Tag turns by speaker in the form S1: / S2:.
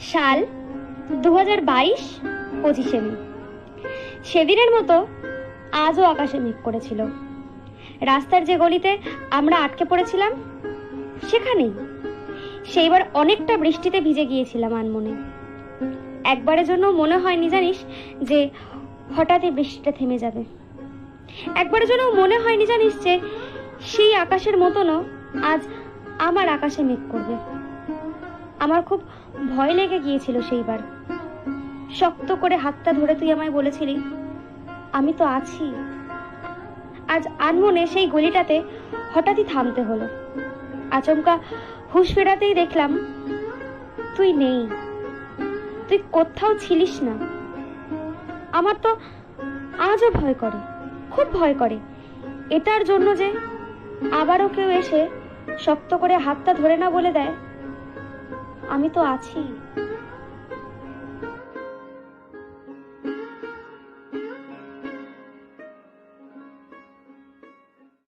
S1: সাল দু হাজার বাইশ পঁচিশে মে। সেদিনের মতো আজও আকাশে মেঘ করেছিল। রাস্তার যে গলিতে আমরা আটকে পড়েছিলাম, সেখানেই। সেইবার অনেকটা বৃষ্টিতে ভিজে গিয়েছিলাম আনমনে। একবারের জন্য মনে হয়নি জানিস যে হঠাৎই বৃষ্টিটা থেমে যাবে। একবারের জন্য মনে হয়নি জানিস যে সেই আকাশের মতনও আজ আমার আকাশে মেঘ করবে। আমার খুব ভয় লেগে গিয়েছিল সেইবার। শক্ত করে হাতটা ধরে তুই আমায় বলেছিলি, আমি তো আছি। আজ আনমনে সেই গলিটাতে হঠাৎই থামতে হলো। আচমকা হুঁশ ফেরাতেই দেখলাম, তুই নেই। তুই কোথাও ছিলিস না। আমার তো আজও ভয় করে, খুব ভয় করে। এটার জন্য যে আবারও কেউ এসে শক্ত করে হাতটা ধরে না বলে দেয় আমি তো আছি।